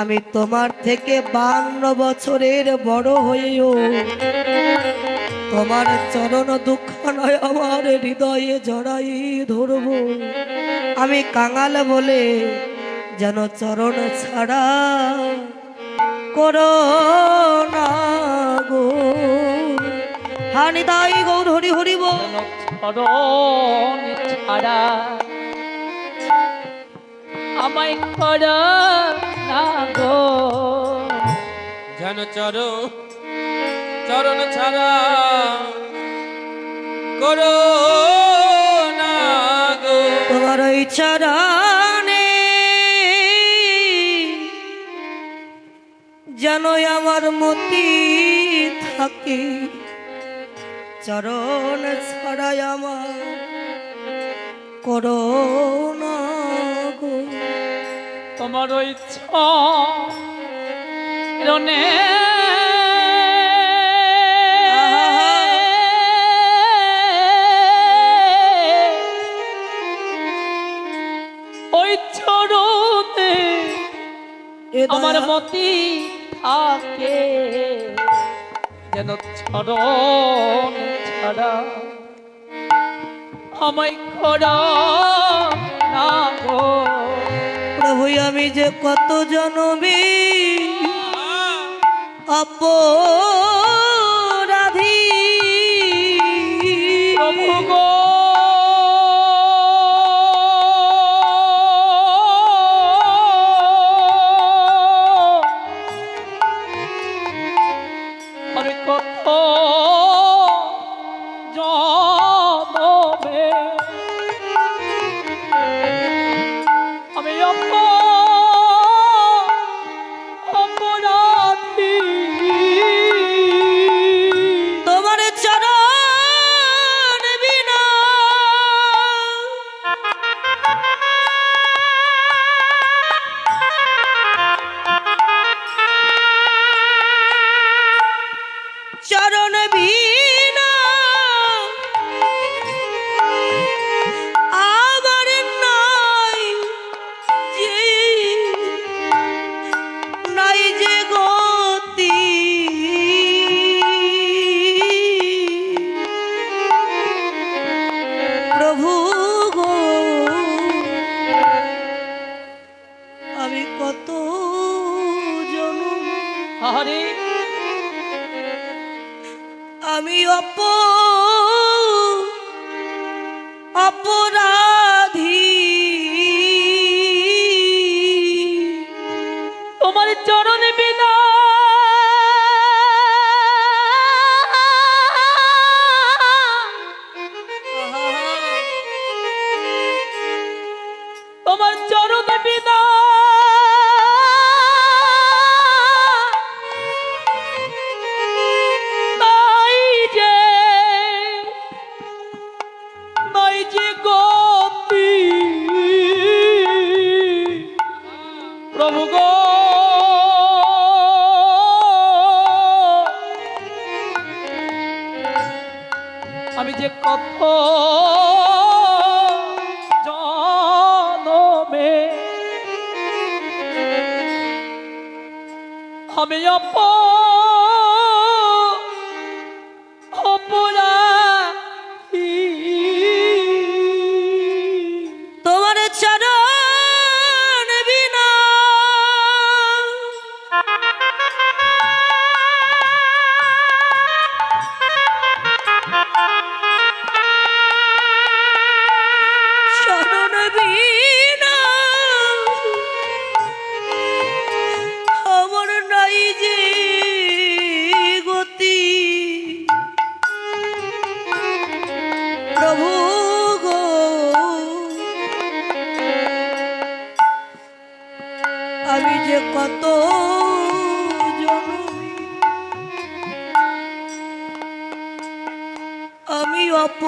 আমি তোমার থেকে বান্ন বছরের বড় হয়েও তোমার চরণ দুঃখ নয় আমার হৃদয়ে জড়াই ধরব। আমি কাঙাল বলে যেন চরণ ছাড়া করো না গো। হানি দাই গৌর হরি হরিব ছাড়া আমায় কর না গো যেন চর চরণ ছাড়া করো না গো তোমার ওই চরণে যেন আমার মতি থাকে চরণ ছাড়াই আমার করো না তোমার ওই চরণে। ওই চরণে আমার মতি থাকে যেন চরণ ছাড়া আমায় করা না গো। আমি যে কত জনমে অপরাধী। আমি অপরাধী। আমি অপ অপরাধী আমি যে কত জনমে আমি অপ গো। আমি যে কত আমি অপ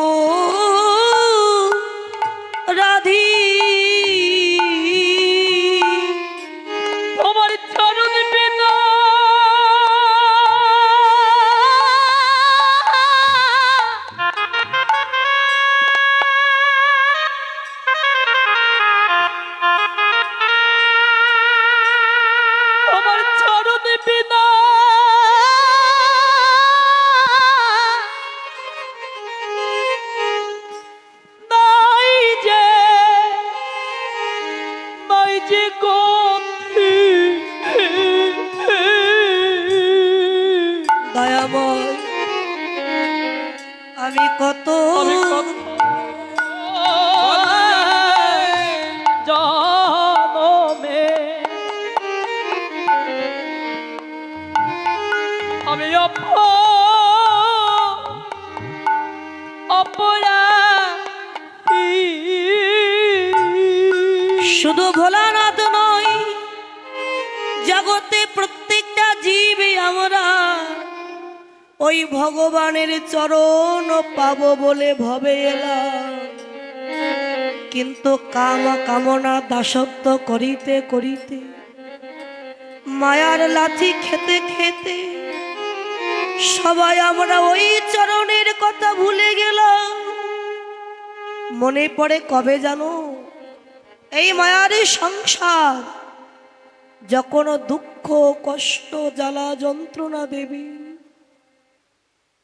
জগতে প্রত্যেকটা জীবই আমরা। ওই ভগবানের চরণ পাবো বলে ভবে এলাম। কিন্তু কাম কামনা দাসত্ব করিতে করিতে, মায়ার লাথি খেতে খেতে সবাই আমরা ওই চরণের কথা ভুলে গেলাম। মনে পড়ে কবে জানো? এই মায়ারে সংসার, যখন দুঃখ, কষ্ট, জ্বালা, যন্ত্রণা দেবে,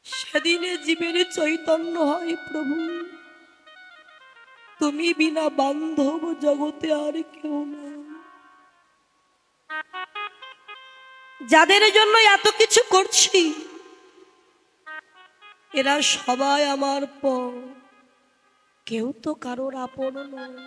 সেদিনে জীবের চৈতন্য হয় প্রভু। তুমি বিনা বান্ধব জগতে আর কেউ না যাদের জন্য এত কিছু করছি, এরা সবাই আমার পর। কেউ তো কারোর আপন নয়।